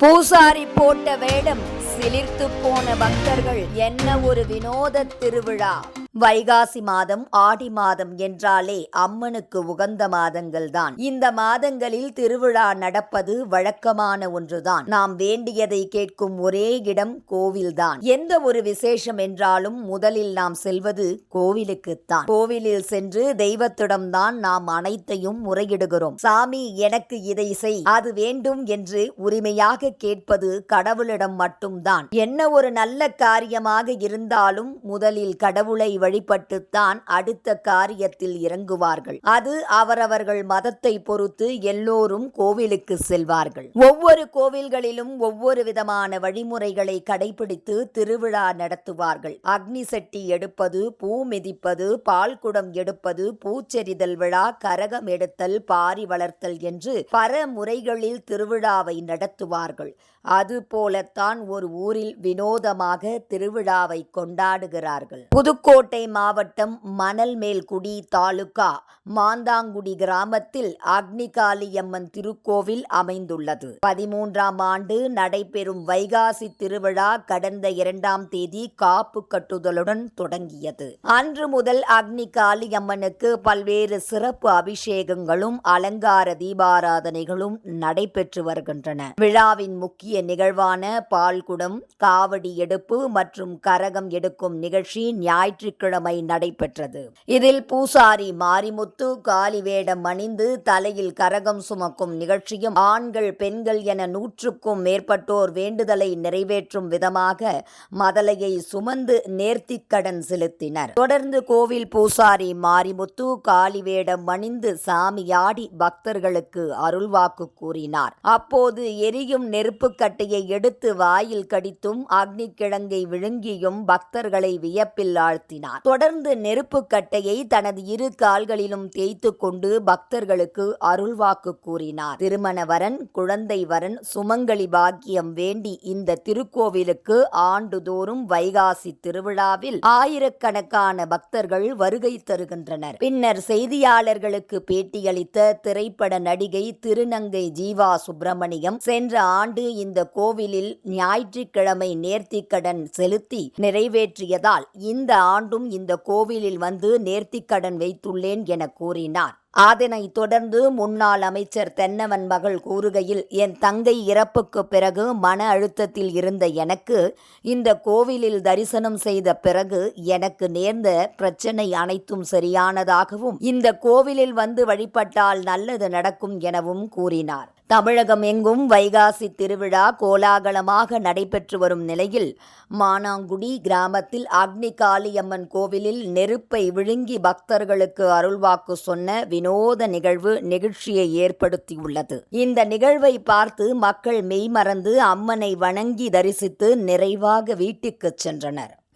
பூசாரி போட்ட வேடம் சிலிர்த்து போன பக்தர்கள் என்ன ஒரு வினோத திருவிழா? வைகாசி மாதம் ஆடி மாதம் என்றாலே அம்மனுக்கு உகந்த மாதங்கள்தான். இந்த மாதங்களில் திருவிழா நடப்பது வழக்கமான ஒன்றுதான். நாம் வேண்டியதை கேட்கும் ஒரே இடம் கோவில்தான். எந்த ஒரு விசேஷம் என்றாலும் முதலில் நாம் செல்வது கோவிலுக்குத்தான். கோவிலில் சென்று தெய்வத்திடம்தான் நாம் அனைத்தையும் முறையிடுகிறோம். சாமி எனக்கு இதை செய். அது வேண்டும் என்று உரிமையாக கேட்பது கடவுளிடம் மட்டும்தான். என்ன ஒரு நல்ல காரியமாக இருந்தாலும் முதலில் கடவுளை வழிபட்டுத்தான் அடுத்த காரியத்தில் இறங்குவார்கள். அது அவரவர்கள் மதத்தை பொறுத்து எல்லோரும் கோவிலுக்கு செல்வார்கள். ஒவ்வொரு கோவில்களிலும் ஒவ்வொரு விதமான வழிமுறைகளை கடைபிடித்து திருவிழா நடத்துவார்கள். அக்னி செட்டி எடுப்பது பூ மிதிப்பது பால் குடம் எடுப்பது பூச்செறிதல் விழா கரகம் எடுத்தல் பாரி வளர்த்தல் என்று பல முறைகளில் திருவிழாவை நடத்துவார்கள். அது போலத்தான் ஒரு ஊரில் வினோதமாக திருவிழாவை கொண்டாடுகிறார்கள். புதுக்கோட்டை மாவட்டம் மணல்மேல்குடி தாலுகா மாந்தாங்குடி கிராமத்தில் அக்னிகாளியம்மன் திருக்கோவில் அமைந்துள்ளது. பதிமூன்றாம் ஆண்டு நடைபெறும் வைகாசி திருவிழா கடந்த இரண்டாம் தேதி காப்பு கட்டுதலுடன் தொடங்கியது. அன்று முதல் அக்னிகாளியம்மனுக்கு பல்வேறு சிறப்பு அபிஷேகங்களும் அலங்கார தீபாராதனைகளும் நடைபெற்று வருகின்றன. விழாவின் முக்கிய நிகழ்வான பால்குடம் காவடி எடுப்பு மற்றும் கரகம் எடுக்கும் நிகழ்ச்சி ஞாயிற்றுக்கிழமை நடைபெற்றது. இதில் பூசாரி மாரிமுத்து காலி வேடம் அணிந்து தலையில் கரகம் சுமக்கும் நிகழ்ச்சியும் ஆண்கள் பெண்கள் என நூற்றுக்கும் மேற்பட்டோர் வேண்டுதலை நிறைவேற்றும் விதமாக மதலையை சுமந்து நேர்த்திக்கடன் செலுத்தினர். தொடர்ந்து கோவில் பூசாரி மாரிமுத்து காலி வேடம் அணிந்து சாமியாடி பக்தர்களுக்கு அருள்வாக்கு கூறினார். அப்போது எரியும் நெருப்புக்கட்டையை எடுத்து வாயில் கடித்தும் அக்னி கிழங்கை விழுங்கியும் பக்தர்களை வியப்பில் ஆழ்த்தினார். தொடர்ந்து நெருப்பு கட்டையை தனது இரு கால்களிலும் தேய்த்து கொண்டு பக்தர்களுக்கு அருள்வாக்கு கூறினார். திருமண வரன் குழந்தை வரன் சுமங்கலி பாக்கியம் வேண்டி இந்த திருக்கோவிலுக்கு ஆண்டுதோறும் வைகாசி திருவிழாவில் ஆயிரக்கணக்கான பக்தர்கள் வருகை தருகின்றனர். பின்னர் செய்தியாளர்களுக்கு பேட்டியளித்த திரைப்பட நடிகை திருநங்கை ஜீவா சுப்பிரமணியம் சென்ற ஆண்டு இந்த கோவிலில் ஞாயிற்றுக்கிழமை நேர்த்திக்கடன் செலுத்தி நிறைவேற்றியதால் இந்த ஆண்டு ஆண்டும் இந்த கோவிலில் வந்து நேர்த்திக்கடன் வைத்துள்ளேன் என கூறினார். அதனைத் தொடர்ந்து முன்னாள் அமைச்சர் தென்னவன் மகள் கூறுகையில் என் தங்கை இறப்புக்கு பிறகு மன அழுத்தத்தில் இருந்த எனக்கு இந்த கோவிலில் தரிசனம் செய்த பிறகு எனக்கு நேர்ந்த பிரச்சனை அனைத்தும் சரியானதாகவும் இந்த கோவிலில் வந்து வழிபட்டால் நல்லது நடக்கும் எனவும் கூறினார். தமிழகம் எங்கும் வைகாசி திருவிழா கோலாகலமாக நடைபெற்று வரும் நிலையில் மானாங்குடி கிராமத்தில் அக்னி காளியம்மன் கோவிலில் நெருப்பை விழுங்கி பக்தர்களுக்கு அருள்வாக்கு சொன்ன வினோத நிகழ்வு நெகிழ்ச்சியை ஏற்படுத்தியுள்ளது. இந்த நிகழ்வை பார்த்து மக்கள் மெய்மறந்து அம்மனை வணங்கி தரிசித்து நிறைவாக வீட்டுக்குச் சென்றனர்.